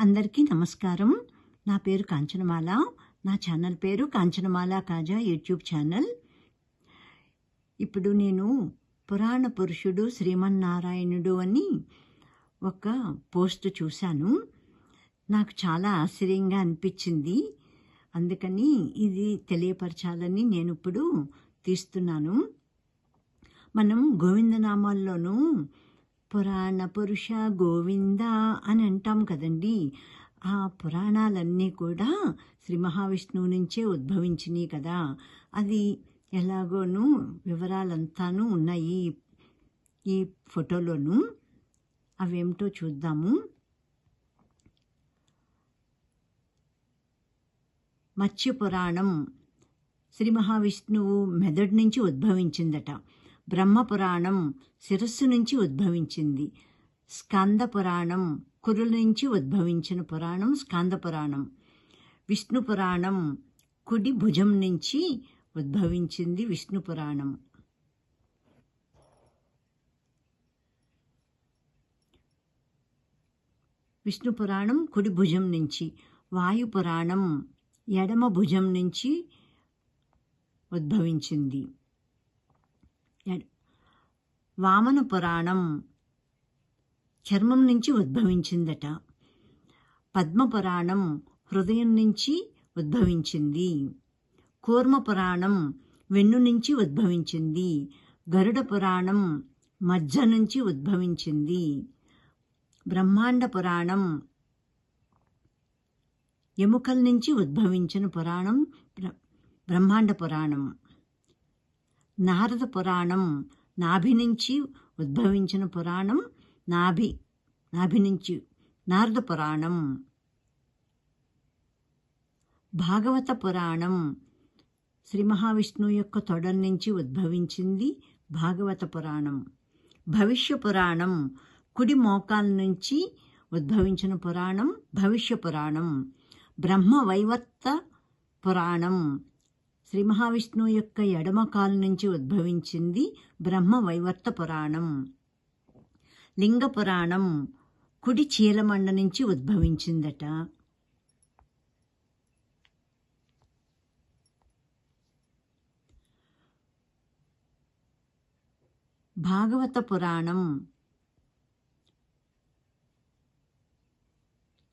అందరికీ నమస్కారం. నా పేరు కాంచనమాల. నా ఛానల్ పేరు కాంచనమాల కాజా యూట్యూబ్ ఛానల్. ఇప్పుడు నేను పురాణ పురుషుడు శ్రీమన్నారాయణుడు అని ఒక పోస్ట్ చూశాను. నాకు చాలా ఆశ్చర్యంగా అనిపించింది. అందుకని ఇది తెలియపరచాలని నేను ఇప్పుడు తీస్తున్నాను. మనం గోవిందనామాల్లోనూ పురాణ పురుష గోవింద అని అంటాం కదండి. ఆ పురాణాలన్నీ కూడా శ్రీ మహావిష్ణువు నుంచే ఉద్భవించినాయి కదా. అది ఎలాగోనూ వివరాలంతాను ఉన్నాయి. ఈ ఫోటోలోను అవేమిటో చూద్దాము. మత్స్య పురాణం శ్రీ మహావిష్ణువు మెదడు నుంచి ఉద్భవించిందట. బ్రహ్మ పురాణం శిరస్సు నుంచి ఉద్భవించింది. స్కంద పురాణం కురుల నుంచి ఉద్భవించిన పురాణం స్కంద పురాణం విష్ణు పురాణం కుడి భుజం నుంచి ఉద్భవించింది విష్ణు పురాణం విష్ణు పురాణం కుడి భుజం నుంచి వాయు పురాణం ఎడమ భుజం నుంచి ఉద్భవించింది. వామన పురాణం చర్మం నుంచి ఉద్భవించిందట. పద్మ పురాణం హృదయం నుంచి ఉద్భవించింది. కూర్మ పురాణం వెన్ను నుంచి ఉద్భవించింది. గరుడ పురాణం మజ్జ నుంచి ఉద్భవించింది. బ్రహ్మాండ పురాణం ఎముకల నుంచి ఉద్భవించిన పురాణం బ్రహ్మాండ పురాణం. నారద పురాణం నాభి నుంచి ఉద్భవించిన పురాణం నాభి నాభి నుంచి నారద పురాణం. భాగవత పురాణం శ్రీ మహావిష్ణువు యొక్క తొడల నుంచి ఉద్భవించింది భాగవత పురాణం. భవిష్య పురాణం కుడి మోకాల నుంచి ఉద్భవించిన పురాణం భవిష్య పురాణం. బ్రహ్మ వైవర్త పురాణం శ్రీ మహావిష్ణువు యొక్క ఎడమ కాలు నుంచి ఉద్భవించింది బ్రహ్మ వైవర్త పురాణం. లింగ పురాణం కుడి చీలమండ నుంచి ఉద్భవించిందట. భాగవత పురాణం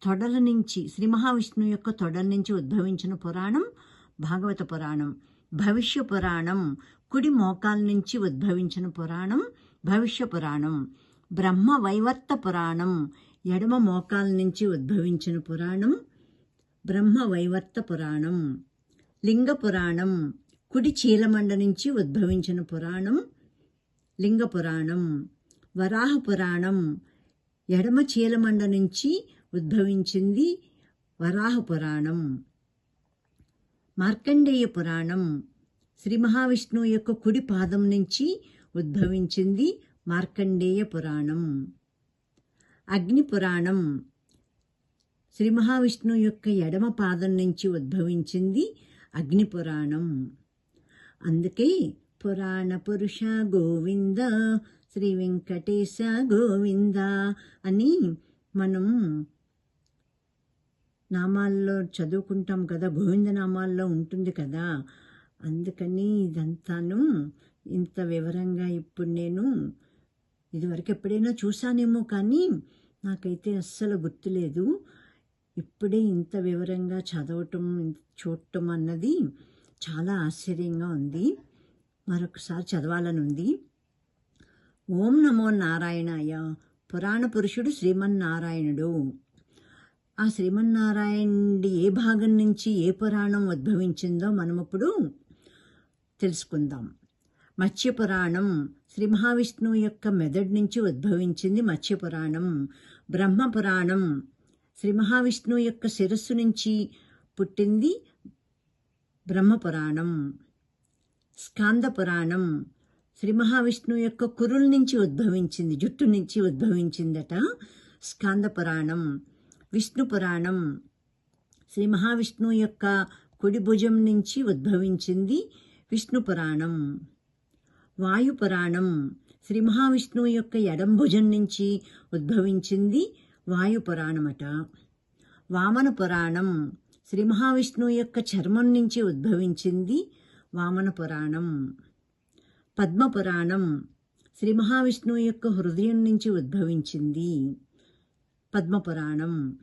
తొడల నుంచి శ్రీ మహావిష్ణువు యొక్క తొడల నుంచి ఉద్భవించిన పురాణం భాగవత పురాణం భవిష్య పురాణం కుడి మోకాల నుంచి ఉద్భవించిన పురాణం భవిష్య పురాణం బ్రహ్మ వైవర్త పురాణం ఎడమ మోకాల నుంచి ఉద్భవించిన పురాణం బ్రహ్మ వైవర్త పురాణం లింగ పురాణం కుడి చీలమండ నుంచి ఉద్భవించిన పురాణం లింగ పురాణం వరాహ పురాణం ఎడమ చీలమండ నుంచి ఉద్భవించింది వరాహ పురాణం. మార్కండేయ పురాణం శ్రీ మహావిష్ణువు యొక్క కుడి పాదం నుంచి ఉద్భవించింది మార్కండేయ పురాణం. అగ్ని పురాణం శ్రీ మహావిష్ణువు యొక్క ఎడమ పాదం నుంచి ఉద్భవించింది అగ్ని పురాణం. అందుకే పురాణ పురుష గోవింద శ్రీ వెంకటేశ గోవింద అని మనం నామాల్లో చదువుకుంటాం కదా గోవింద నామాల్లో ఉంటుంది కదా. అందుకని ఇదంతాను ఇంత వివరంగా ఇప్పుడు నేను ఇదివరకు ఎప్పుడైనా చూసానేమో కానీ నాకైతే అస్సలు గుర్తులేదు. ఇప్పుడే ఇంత వివరంగా చదవటం చూడటం అన్నది చాలా ఆశ్చర్యంగా ఉంది. మరొకసారి చదవాలని ఉంది. ఓం నమో నారాయణాయ. పురాణ పురుషుడు శ్రీమన్నారాయణుడు. ఆ శ్రీమన్నారాయణుడి ఏ భాగం నుంచి ఏ పురాణం ఉద్భవించిందో మనం ఇప్పుడు తెలుసుకుందాం. మత్స్య పురాణం శ్రీ మహావిష్ణువు యొక్క మెదడు నుంచి ఉద్భవించింది మత్స్య పురాణం బ్రహ్మ పురాణం శ్రీ మహావిష్ణువు యొక్క శిరస్సు నుంచి పుట్టింది బ్రహ్మ పురాణం స్కాంద పురాణం శ్రీ మహావిష్ణువు యొక్క కురుల నుంచి ఉద్భవించింది జుట్టు నుంచి ఉద్భవించిందట స్కాంద పురాణం విష్ణు పురాణం శ్రీ మహావిష్ణువు యొక్క కుడి భుజం నుంచి ఉద్భవించింది విష్ణు పురాణం వాయు పురాణం శ్రీ మహావిష్ణువు యొక్క ఎడం భుజం నుంచి ఉద్భవించింది వాయు పురాణమట వామన పురాణం శ్రీ మహావిష్ణువు యొక్క చర్మం నుంచి ఉద్భవించింది వామన పురాణం పద్మ పురాణం శ్రీ మహావిష్ణువు యొక్క హృదయం నుంచి ఉద్భవించింది పద్మ పురాణం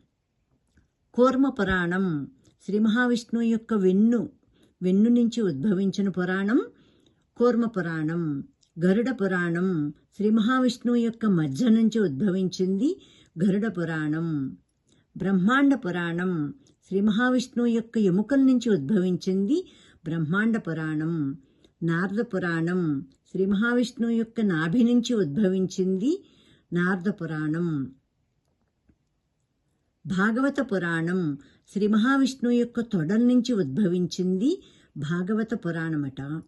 పురాణం శ్రీ మహావిష్ణువు యొక్క వెన్ను వెన్ను నుంచి ఉద్భవించిన పురాణం. కూర్మ పురాణం గరుడ పురాణం. శ్రీ మహావిష్ణువు యొక్క మధ్య నుంచి ఉద్భవించింది గరుడ పురాణం. బ్రహ్మాండ పురాణం. శ్రీ మహావిష్ణువు యొక్క ఎముకల నుంచి ఉద్భవించింది బ్రహ్మాండ పురాణం. నారద పురాణం. శ్రీ మహావిష్ణువు యొక్క నాభి నుంచి ఉద్భవించింది నారద పురాణం. భాగవత పురాణం శ్రీ మహావిష్ణు యొక్క తొడల నుంచి ఉద్భవించింది భాగవత పురాణమట.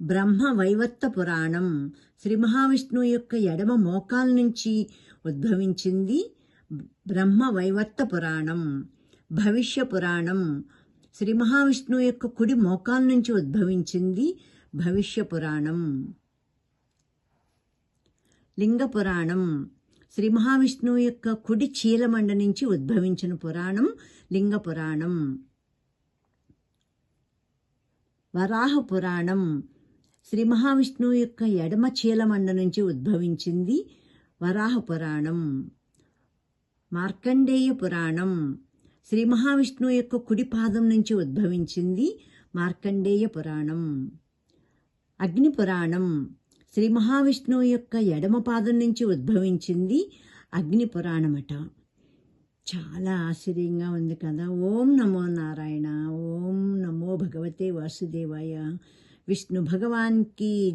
బ్రహ్మ వైవర్త పురాణం శ్రీ మహావిష్ణు యొక్క ఎడమ మోకాల నుంచి ఉద్భవించింది బ్రహ్మ వైవర్త పురాణం. భవిష్య పురాణం శ్రీ మహావిష్ణువు యొక్క కుడి మోకాల నుంచి ఉద్భవించింది భవిష్య పురాణం. లింగ పురాణం శ్రీ మహావిష్ణువు యొక్క కుడి చీలమండ నుంచి ఉద్భవించిన పురాణం లింగ పురాణం. వరాహ పురాణం. శ్రీ మహావిష్ణువు యొక్క ఎడమ చీలమండ నుంచి ఉద్భవించింది వరాహ పురాణం. మార్కండేయ పురాణం. శ్రీ మహావిష్ణువు యొక్క కుడి పాదం నుంచి ఉద్భవించింది మార్కండేయ పురాణం. అగ్ని పురాణం. శ్రీ మహావిష్ణువు యొక్క ఎడమ పాదం నుంచి ఉద్భవించింది అగ్ని పురాణమట చాలా ఆశ్చర్యంగా ఉంది కదా. ఓం నమో నారాయణ ఓం నమో భగవతే వాసుదేవాయ. విష్ణు భగవాన్కి